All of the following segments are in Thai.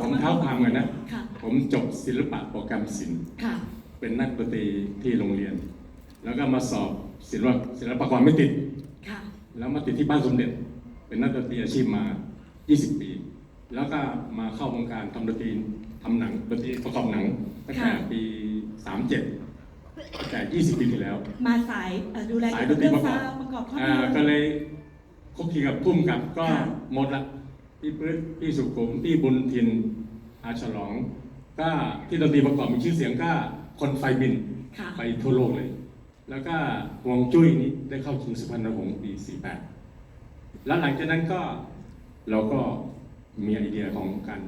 ผมเท้าความกันนะ ค่ะ ผมจบศิลปะโปรแกรมศิลป์ค่ะ เป็นนักดนตรีที่โรงเรียน แล้วก็มาสอบศิลปะศิลปากรไม่ติด ค่ะ แล้วมาติดที่บ้านสมเด็จ เป็นนักดนตรีอาชีพมา 20 ปี แล้วก็มาเข้าวงการทำดนตรีทำหนังดนตรีประกอบหนังตั้งแต่ค่ะปี 37ตั้งแต่ 20 ปีที่แล้ว มาสายเอ่อดูแลสายเกี่ยวดกับนตรีเรื่องประกอบซาวด์ประกอบภาพอ่ายนตร์ก็เลยคุกคีกับพุ่มกับก็ค่ะ หมดละ พี่ปื๊ดพี่สุขุมพี่บุญทินอาฉลองก็ที่ดนตรีประกอบมีชื่อเสียงก็คนไฟบินค่ะ ไปทั่วโลกเลย แล้วก็ฮวงจุ้ยนี้ได้เข้าชิงสุพรรณหงส์ปี 48 แล้วหลังจากนั้นก็เราก็มีไอเดียของการ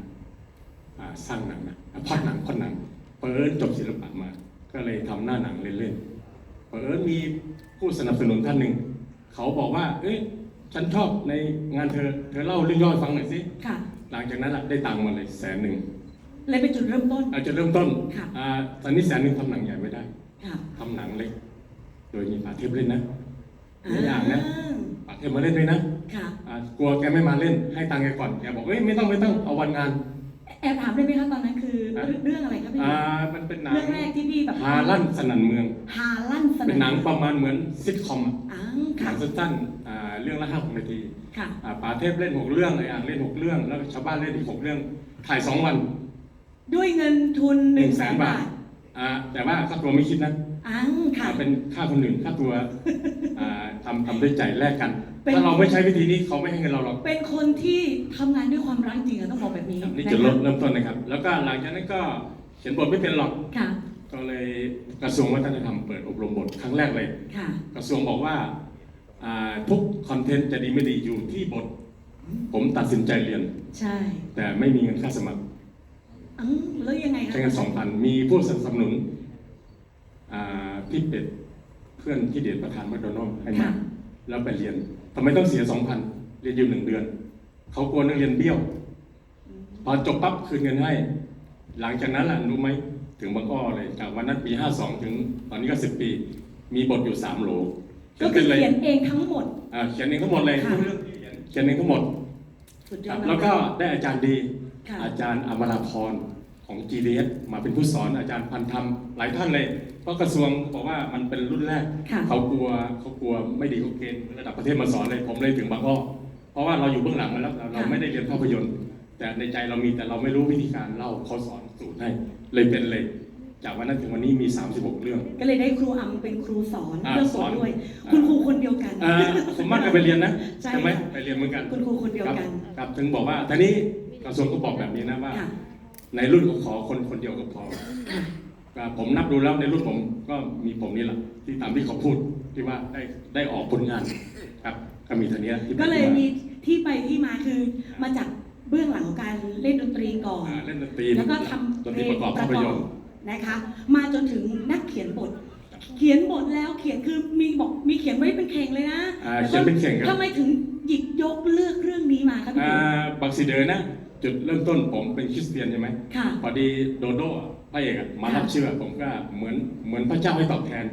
อ่าสร้างหนังนะอะพล็อดหนังพล็อดหนังเปิดจบศิลปะมา ก็เลยทำหน้าหนังเล่นๆเปิดมีผู้สนับสนุนท่านหนึ่ง เขาบอกว่า เอ้ย ฉันชอบในงานเธอ เธอเล่าเรื่องย่อให้ฟังหน่อยสิ ค่ะ หลังจากนั้นอะได้ตังค์มาเลยแสนหนึ่งเลยเป็นจุดเริ่มต้น อาจจะเริ่มต้นค่ะ อ่าตอนนี้แสนหนึ่งทำหนังใหญ่ไม่ได้ค่ะทำหนังเล็ก โดยมีป่าเทพเล่นนะตัวอย่างนะอ่าป่าเทพมาเล่นด้วยนะค่ะ อ่ากลัวแกไม่มาเล่นให้ตังค์แกก่อนแกบอกเอ้ยไม่ต้องไม่ต้องเอาวันงานแอบถามได้ไหมคะตอนนั้นคือฮะเรื่องอะไรครับพี่อ่ามันเป็นหนังเรื่องแรกที่พี่แบบฮาลั่นสนั่นเมือง ฮาลั่นสเป็นหนังประมาณเหมือนซิทคอมอะ อ้าหค่ะนังสั้นๆอ่า เรื่องละห้านาทีค่ะ อ่าป่าเทพเล่นหกเรื่องไอ้อ่างเล่นหกเรื่อง แล้วชาวบ้านเล่นอีกหกเรื่อง ถ่ายสองวันด้วยเงินทุนหนึ่งแสนบาทอ่าแต่ว่าค่าตัวไม่คิดนะอ้าค่ะ อ่าเป็นค่าคนอื่นค่าตัวอ่าทำทำด้วยใจแลกกัน เป็น ถ้าเราไม่ใช้วิธีนี้เขาไม่ให้เงินเราหรอก เป็นคนที่ทำงานด้วยความรักจริงอะต้องบอกแบบนี้ครับนี่นะจุดเริ่คะมเริ่มต้นนะครับ แล้วก็หลังจากนั้นก็เขียนบทไม่เป็นหรอก ค่ะ ก็เลยกระทรวงวัฒนธรรมเปิดอบรมบทครั้งแรกเลย ค่ะ กระทรวงบอกว่าอ่า ทุกคอนเทนต์จะดีไม่ดีอยู่ที่บท ผมตัดสินใจเรียน ใช่แต่ไม่มีเงินค่าสมัครอืมแล้วยังไงคะใช้เงินสองพันมีผู้สนับสนุนอ่าพี่เป็ดเพื่อนที่เดียนประธานแมคโดนัลด์ให้มาค่ะแล้วไปเรียนทำไมต้องเสียสองพันเรียนอยู่หนึ่งเดือน เขากลัวนักเรียนเบี้ยว พอจบปั๊บคืนเงินให้ หลังจากนั้นล่ะรู้ไหมถึงบางอ้อเลยจากวันนั้นปี 52 ถึงตอนนี้ก็ 10 ปี มีบทอยู่ 3 โหล ก็คือเลยเขียนเองทั้งหมดอ่าเขียนเองทั้งหมดเลยค่ะทุกเรื่องที่เขียนเขียนเองทั้งหมดสุดยคอรัดบมากแล้วก็ได้อาจารย์ดี ค่ะอาจารย์อมราพรของ GDS มาเป็นผู้สอนอาจารย์พันธรรมหลายท่านเลย เพราะกระทรวงบอกว่ามันเป็นรุ่นแรก ค่ะเขากลัวเขากลัวไม่ดีเขาเกณฑ์ระดับประเทศมาสอนเลยผมเลยถึงบางอ้อเพราะว่าเราอยู่เบื้องหลังมาแล้วเราเราไม่ได้เรียนภาพยนตร์ แต่ในใจเรามีแต่เราไม่รู้วิธีการเล่าเขาสอนสูตรให้เลยเป็นเลย จากวันนั้นถึงวันนี้มี 36 เรื่อง ก็เลยได้ครูอัมเป็นครูสอนอ่าเรื่องสสออนนด้วย อ่า คุณครูคนเดียวกัน อ่าสมมติก็ไปเรียนนะใช่ไหมค่ะ ไปเรียนเหมือนกันคุณครูคนเดียวครับกันครับถึงบอกว่าทีนี้กระทรวงก็บอกแบบนี้นะว่า ค่ะในรุ่นก็ขอคนคนเดียวก็พอค่ะก็ผมนับดูแล้วในรุ่นผมก็มีผมนี่แหละที่ตามที่เขาพูดที่ว่าได้ได้ออกผลงานครับก็มีเท่านี้ที่ก็เลยพูดามีที่ไปที่มาคือมาจากเบื้องหลังของการเล่นดนตรีก่อน อ่าเล่นดนตรีแล้วก็ทำดนตรีประกอบภาพยนตร์ นะคะมาจนถึงนักเขียนบท เขียนบทแล้วเขียนคือมีบอกมีเขียนไว้เป็นเพลงเลยนะอ่าเขียนเป็นเข่งครับ ทำไมถึงหยิบยกเลือกเรื่องนี้มาครับพี่อ่าติ๋วบักซีเดอร์นะ จุดเริ่มต้นผมเป็นคริสเตียนใช่ไหมค่ะ พอดีโดโดอะพระเอกอะมารับค่ะ เชื่อผมก็เหมือนเหมือนพระเจ้าให้ตอบแทน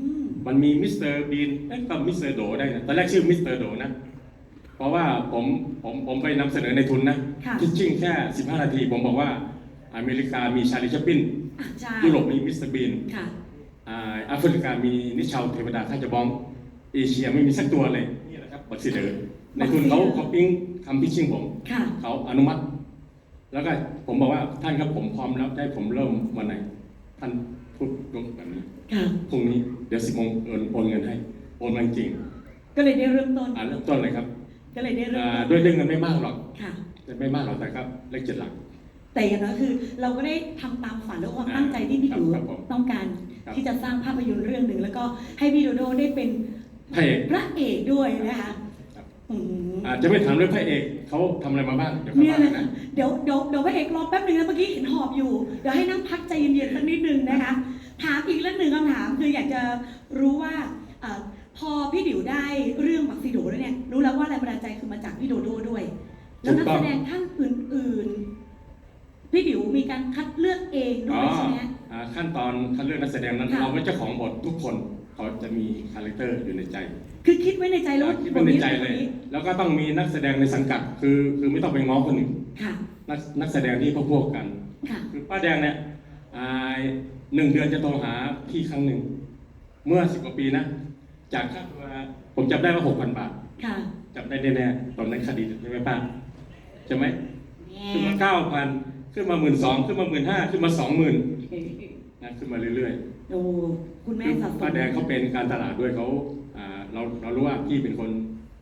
อืมมันมีมิสเตอร์บีนเอ๊ะก็มิสเตอร์โดได้นะตอนแรกชื่อมิสเตอร์โดนะ เพราะว่าผมผมผมไปนำเสนอในทุนนะค่ะที่จริงแค่ 15 นาที ผมบอกว่า อเมริกามีชาลีชัปปินอะใช่ยุโรปมีมิสเตอร์บีนค่ะอ่าแอฟริกามีนิชาวเทวดาท่าจะบ้อง เอเชียไม่มีสักตัวเลย นี่แหละครับบัตซิเดอร์ในทุนเขาเขาปิ้งคำพิชชิ่งผม ค่ะ เขาอนุมัติ แล้วก็ผมบอกว่าท่านครับผมพร้อมแล้วได้ผมเริ่มวันไหน ท่านพูดตรงแบบนี้ค่ะ พรุ่งนี้เดี๋ยวสิบโมงโอนโอนเงินให้โอนมาจริงก็เลยได้เริ่มต้น อ่าเริ่มต้นเลยครับก็เลยได้เริ่มอ่าต้นด้วยด้วยเงินไม่มากหรอกค่ะไม่มากหรอกแต่ก็เลขเจ็ดหลัก แต่อย่างน้อยคือ เราก็ได้ทำตามฝันและความตั้งใจที่พี่ครับดูครับผมต้องการครับ ที่จะสร้างภาพยนตร์เรื่องหนึ่งแล้วก็ให้พี่โดโดได้เป็นพระเอก พระเอกด้วยนะคะครับ อืมอาจจะไม่ถามเรื่องพระเอกเขาทำอะไรมาบ้างเดี๋ยวเนี่ยเขาเลยว่ากัค่ะนเดี๋ยวเดี๋ยวเดี๋ยวพระเอกรอแป๊บหนึ่งนะเมื่อกี้เห็นหอบอยู่ เดี๋ยวให้นั่งพักใจเย็นๆสักนิดนึงนะคะถามอีกเรื่องหนึ่งคำถามคืออยากจะรู้ว่าเอ่อพอพี่ดิวได้เรื่องบักซีโดแล้วเนี่ยรู้แล้วว่าแรงบันดาลใจคือมาจากพี่โดโดด้วย แล้วนักแสดงท่านอื่นๆ พี่ดิวมีการคัดเลือกเองด้อ๋วอยใช่ไหม อ่าขั้นตอนคัดเลือกนักแสดงนั้นค่ะ เราเป็นเจ้าของบททุกคนเขาจะมีคาแรคเตอร์อยู่ในใจคือคิดไว้ในใจแล้วว่าคิดไว้ในใจเลยบทนี้แล้วก็ต้องมีนักแสดงในสังกัด คือคือไม่ต้องไปง้อคนอื่นค่ะ นักนักแสดงที่พวกพวกกัน ค่ะ คือป้าแดงเนี่ยอ่าหนึ่งเดือนจะโทรหาพี่ครั้งหนึ่ง เมื่อสิบกว่าปีนะ จากค่าตัวผมจำได้ว่าหกพันบาทค่ะจำได้แน่ๆตอนนั้นคดีใช่ไหมป้าใช่ไหมแม่ขึ้นมาเก้าพัน ขึ้นมาหมื่นสองขึ้นมาหมื่นห้าขึ้นมาสองหมื่นนะขึ้นมาเรื่อยๆโอ้คุณแม่คือสะสมป้าแดงเขาเป็นการตลาดด้วยเขาอ่าเราเรารู้ว่าพี่เป็นคน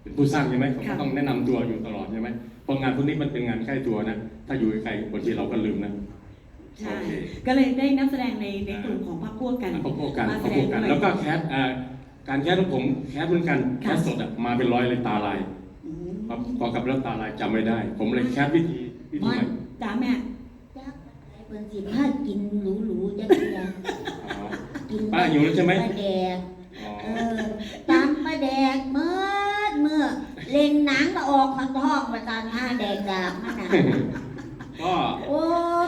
เป็นผู้สร้างใช่ไหมเขาก็ต้องแนะนำตัวอยู่ตลอดใช่ไหมเพราะงานพวกนี้มันเป็นงานใกล้ตัวนะถ้าอยู่ไกลๆบางทีเราก็ลืมนะใช่ โอเค ก็เลยได้นักแสดงในในกลุ่มของพรรคพวกกันพวกพวกกันมาพแสวกดพวงกกัน ด้วยแล้วก็แคสอ่าการแคสของผมแคสเหมือนกันแคค่ะ สสดอะมาเป็นร้อยเลยตาลายอืมพอพอกลับแล้วตาลายจำไม่ได้ ผมเลยแคสวิธีวิธีใหม่ จ้าแม่จักอะไร เพิ่นสิพากินหรูๆจักเทื่ออ๋อกินป้าหิวแล้วใช่ไหม ปลาแดกอ๋อเออตามปลาแดกเมื่อเมื่อเล่นหนังก็ออกข้างท้องมาตอนห้าแดกดาบมันน่ะก็โอ้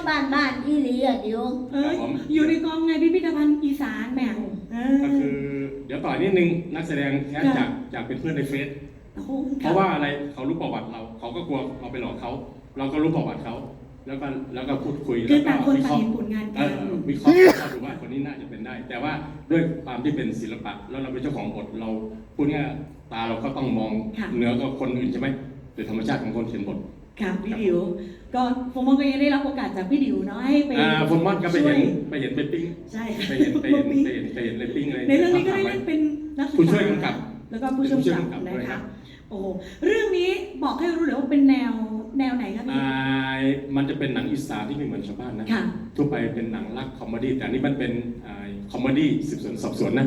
บ้านบ้านอีหลีอะเดี๋ยว เอ้ยอยู่ในกองไงพิพิธภัณฑ์อีสานแม่เออก็คือ เดี๋ยวต่อยนิดนึงนักแสดงแคสค่ะจากจากเป็นเพื่อนในเฟซ โอ้โหเพราะว่าอะไรเขารู้ประวัติเรา เขาก็กลัวเราไปหลอกเขา เราก็รู้ประวัติเขา แล้วก็แล้วก็พูดคุยคือแล้วก็ต่างคนวิเคต่างราะเห็ห์นผลงานเอกันอวิเคราะห์ว่าดูว่าคนนี้น่าจะเป็นได้ แต่ว่าด้วยความที่เป็นศิลปะ แล้วเราเป็นเจ้าของบทเราพูดง่ายๆตาเราก็ต้องมองค่ะเหนือกว่าคนอื่นใช่ไหมโดยธรรมชาติของคนเขียนบทค่ะพี่ดิว ก็ผมว่าก็ยังได้รับโอกาสจากพี่ดิวเนาะให้ไปอ่าผมว่าก็ไปเห็นช่วยไปเห็นไปปิ้งใช่ไปเห็นไปเห็นไปเห็นไปเห็นเลยปิ้งเลยในเรื่องนี้ก็ได้ทำไว้เล่นเป็นนักศึกษาผู้ช่วยกำกับ แล้วก็ผู้ช่วยผู้ช่วยกำกับกำกับด้วยนะครัคะบโอ้โหเรื่องนี้บอกให้รู้เลยว่าเป็นแนว แนวไหนคะพี่ อ่ามันจะเป็นหนังอีสานที่ไม่เหมือนชาวบ้านนะค่ะ ทั่วไปเป็นหนังรักคอมเมดี้แต่อันนี้มันเป็นอ่าคอมเมดี้สืบสวนสอบสวนนะ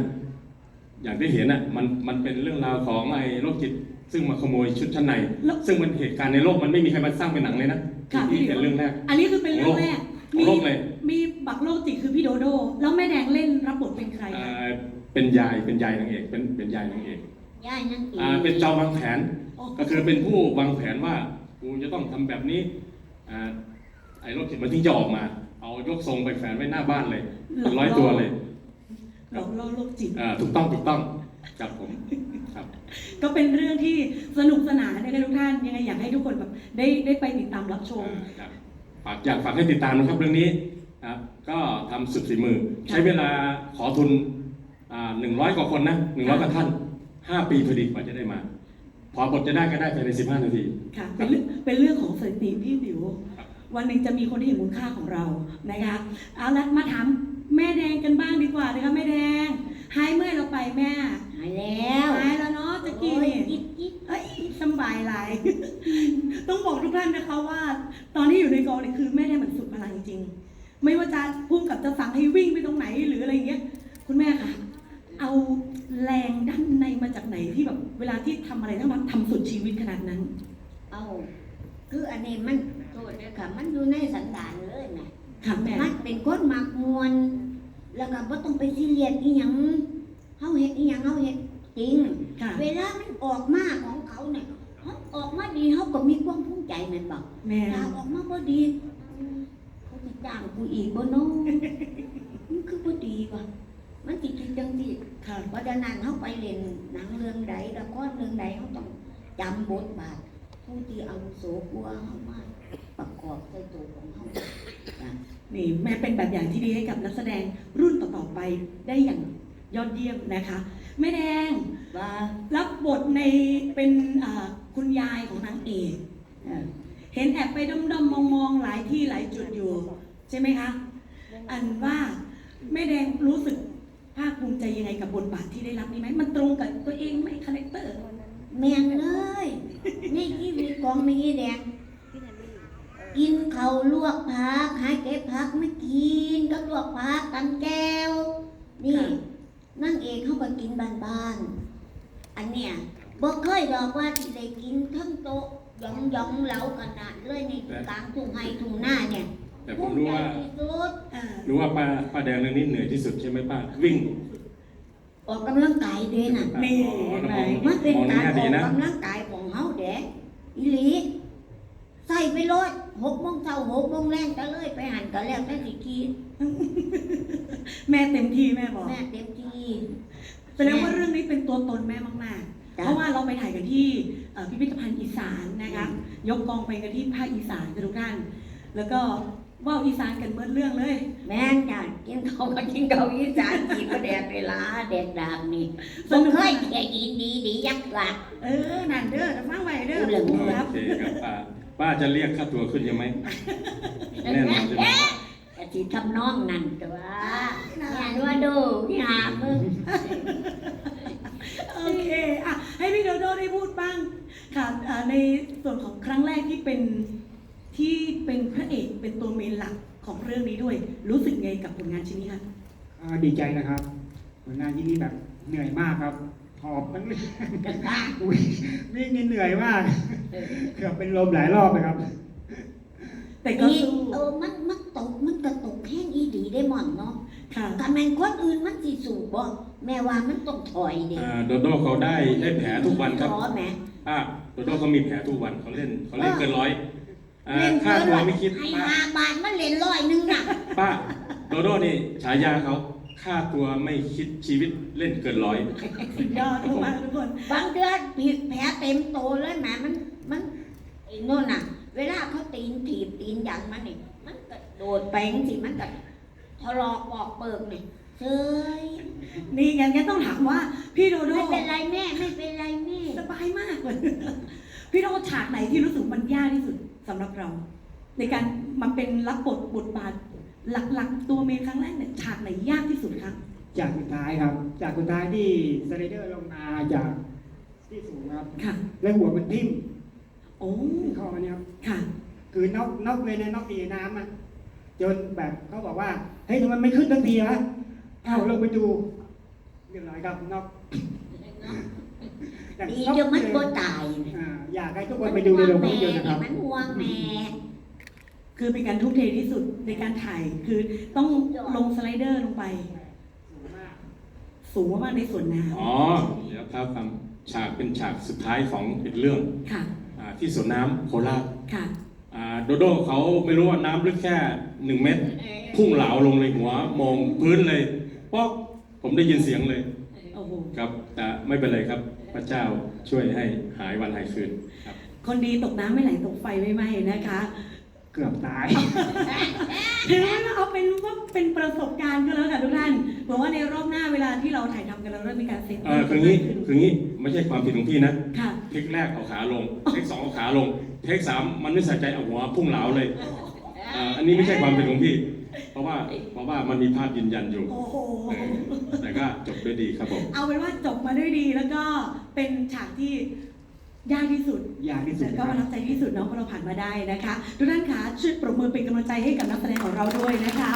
อย่างที่เห็นอะมันมันเป็นเรื่องราวของไอ้โรคจิต ซึ่งมาขโมยชุดชั้นใน แล้ว ซึ่งมันเหตุการณ์ในโลกมันไม่มีใครมาสร้างเป็นหนังเลยนะค่ะที่พี่เป็นเรื่องแรก อันนี้คือเป็นเรื่องแรกของโลกเลย มีบักโลกจิตคือพี่โดโด แล้วแม่แดงเล่นรับบทเป็นใครอ่าคะเป็นยายเป็นยายนางเอกเป็นเป็นยายนางเอกย่ายนั่งอีอ่าเป็นเจ้าวางแผน อ๋อก็คือเป็นผู้วางแผนว่า กูจะต้องทำแบบนี้อ่าไอ้โรคจิตมันถึงจะออกมา เอายกทรงไปแฝนไว้หน้าบ้านเลยเป็นร้อยตัวเลยหลอกล่อโลกจิตอ่าถูกต้องถูกต้องครับผมครับ ก็เป็นเรื่องที่สนุกสนานนะคะทุกท่านยังไงอยากให้ทุกคนแบบได้ได้ไปติดตามรับชมอ่าครับฝากอยากฝากให้ติดตามนะครับเรื่องนี้ครับก็ทำสุดฝีมือ ใช้เวลาขอทุนหนึ่งร้อยกว่าคนนะหนึ่งร้อยกว่าท่านห้าปีพอดีกว่าจะได้มา พอบทจะได้ก็ได้ภายในสิบห้านาที ค่ะเป็นเรื่องเป็นเรื่องของสถิติพี่ดิวครับวันหนึ่งจะมีคนที่เห็นคุณค่าของเรานะคะเอาละมาถามแม่แดงกันบ้างดีกว่านะคะแม่แดงหายเมื่อยเราไปแม่หายแล้วหายแล้วเนาะตะกี้โอ้ยนี่จิ๊บจิ๊บเอ้ยสำบายหลาย ต้องบอกทุกท่านนะคะว่า ตอนที่อยู่ในกองเนี่ยคือแม่แดงเหมือนสุดพลังจริงๆไม่ว่าจะพุ่งกับจะสั่งให้วิ่งไปตรงไหนหรืออะไรอย่างเงี้ย คุณแม่คะเอา แรงด้านในมาจากไหนที่แบบเวลาที่ทำอะไรต้องมาทำสุดชีวิตขนาดนั้น เอาคืออันนี้มันโทษเลยค่ะ มันอยู่ในสันดานเลยนะค่ะแม่มันเป็นคนมักมวน แล้วก็บ่ต้องไปซีเรียสอีหยังเฮาเฮ็ดอีหยังเฮาเฮ็ดจริงค่ะเวลามันออกมาของเขาเนี่ยเขาออกมาดีเขาก็มีความภูมิใจแมันบอกแม่ถ้าออกมาบ่ดีอืมเขาจะจ้างกูอีกบ่เน้องมันคือบ่ดีว่ะ มันสิคิดจังซี่ค่ะเพราะฉะนั้นเขาไปเล่นหนังเรื่องใดละครเรื่องใดเขาต้องจำบทบาทผู้ที่อาวุโสกว่าเขามาประกอบในตัวของเขาจ้ะนี่แม่เป็นแบบอย่างที่ดีให้กับนักแสดงรุ่นต่อๆไปได้อย่างยอดเยี่ยมนะคะแม่แดงว่ารับบทในเป็นอ่าคุณยายของนางเอกเออเห็นแอบไปด้อมๆมองๆหลายที่หลายจุดอยู่ ใช่ไหมคะ อันว่าแม่แดงรู้สึก ภาคภูมิใจยังไงกับบทบาทที่ได้รับนี้ไหมมันตรงกับตัวเองไหมคาแรคเตอร์แม่นเลยนี่ที่มีกองมีแดง กินเขาวลวกผักหาเก็บผักไม่กินก็ลวกผักกันแก้ว นี่นั่งเองเขาก็กินบ้านๆอันเนี้ยบอกเคยบอกว่าที่ได้กินทั้งโต๊ะหยองหยองๆเหลาขนาดเลยในกลางทุ่งไฮทุ่งหน้าเนี่ย แต่ผมรู้ว่าภูมิใจที่สุดอ่ารู้ว่าป้าป้าแดงเรื่องนี้เหนื่อยที่สุดใช่ไหมป้า วิ่งออกกำลังกายด้วยน่ะนี่อ๋อเห็นไหมมันเป็นมองในการแง่อดีอกนะกำลังกายของเฮาเด็กอีหลีใส่ไปโลดหกโมงเช้าหกโมงแรงก็เลยไปหันก็แล้วแต่สิคิดแม่เต็มที่แม่บอกแม่เต็มที่แสดงว่าเรื่องนี้เป็นตัวตนแม่มากๆ จ้ะ เพราะว่าเราไปถ่ายกันที่เอ่อพิพิธภัณฑ์อีสานนะคะยกกองไปกันที่ภาคอีสานกันทุกท่าน แล้วก็ เว่าอีสานกันเมื่อเรื่องเลย แม่นจ้ะกินเขาก็กินเขาอีสานกินก็แดดเวลาแดดดำนี่สบ่นุกเคยแค่กินดีดียักษ์ละเออนั่นเด้อฟังไว้เด้อเรื่องโอครับเคครับป้าป้าจะเรียกค่าตัวขึ้นยังไหมแน่นอนใช่ไหมกะสิทำน้องนั่นตัวงานว่าดูนี่หามึงโอเคอะให้พี่โดโดได้พูดบ้างค่ะในส่วนของครั้งแรกที่เป็น ที่เป็นพระเอกเป็นตัวเมนหลักของเรื่องนี้ด้วย รู้สึกไงกับผลงานชิ้นนี้คะอ่าดีใจนะครับผลงานที่นี่แบบเหนื่อยมากครับหอบมันอุ๊ยวิ่งนี่เหนื่อยมากเกือบเป็นลมหลายรอบเลยครับ แต่ก็นี่สู้เออมันมันตกมันกระตกแห้งอีดีได้หมอนเนาะค่ะกำแมงคนอื่นมันสิสูบบ่แม่ว่ามันต้องถอยเด็อ่าโดโดเขาได้ได้แผลทุกวันครับขอแหมป้าโดโดเขามีแผลทุกวันเขาเล่นเขาเล่นเกินร้อยอ่า เล่นค่าเกินตัวร้อยไม่คิดให้ป้าห้าบาทมันเล่นร้อยหนึงน่ะป้าโดโดนี่ฉายาเขาค่าตัวไม่คิดชีวิตเล่นเกินร้อย สุดยอดมากๆทุกคน บางเดือนผิดแผลเต็มโตเลยแหมมันมันไอ้โน่นน่ะ เวลาเขาตีนถีบตีนยันมันนี่มันกระโดดแปลงสิมันก็ทะลอกปอกเปิกนี่เฮ้ยนี่งั้นงั้นต้องถามว่าพี่โดโดไม่เป็นไรแม่ไม่เป็นไรแม่สบายมากเลย พี่โดโดฉากไหนที่รู้สึกมันยากที่สุดสำหรับเรา ในการมาเป็นรับบทบทบาทหลักๆ ตัวเมนครั้งแรกเนี่ยฉากไหนยากที่สุดครับจากสุดท้ายครับ จากสุดท้ายที่สไลเดอร์ลงมาจากที่สูงครับค่ะแล้วหัวมันทิ่มโอ้เข้ามาเนี่ยครับค่ะ คือนอกนอกเลยนะนอกดีน้ำอะจนแบบเขาบอกว่าเฮ้ยทำไมไม่ขึ้นทันทีวะเอาลงไปดูเรียบร้อยครับนอก ดีเดี๋ยวมันก็ตายนี่อ่าอยากให้ทุกคนไปดูในโรงภาพยนตร์นะครับ มันห่วงแม่ คือเป็นการทุ่มเทที่สุดในการถ่ายคือต้องลงสไลเดอร์ลงไป สูงมากๆในส่วนน้อ๋อ เดี๋ยวครับฟังฉากเป็นฉากสุดท้ายของเป็นเรื่องำค่ะอ่าที่สวนน้ำโคราชค่ะ อ่าโดโดเขาไม่รู้ว่าน้ำลึกแค่หนึ่งเมตร พุ่งเหลาลงเลยหัวมองพื้นเลยป๊อกผมได้ยินเสียงเลย โอ้โหครับแต่ไม่เป็นไรครับพระเจ้าช่วยให้หายวันหายคืนครับ คนดีตกน้ำไม่ไหลตกไฟไม่ไหม้นะคะ เกือบตาย ถือว่าเอาเป็นว่าเป็นประสบการณ์ก็แล้วกันทุกท่านเผื่อว่าในรอบหน้าเวลาที่เราถ่ายทำกันเราเริ่มมีการเซ็ตเออคืองี้คืองี้ไม่ใช่ความผิดของพี่นะ ค่ะ เทคแรกเอาขาลง เทคสองเอาขาลง เทคสามมันไม่ใส่ใจเอาหัวพุ่งเหลาเลยอ่าอันนี้ไม่ใช่ความผิดของพี่ เพราะว่าเพราะว่ามันมีภาพยืนยันอยู่ โอ้โห เออแต่ก็จบด้วยดีครับผม เอาเป็นว่าจบมาด้วยดีแล้วก็เป็นฉากที่ยากที่สุด ยากที่สุดแต่นะก็คประรับทับใจที่สุดเนาะเพราะเราผ่านมาได้นะคะ ทุกท่านคะช่วยปรบมือเป็นกำลังใจให้กับนักแสดงของเราด้วยนะคะ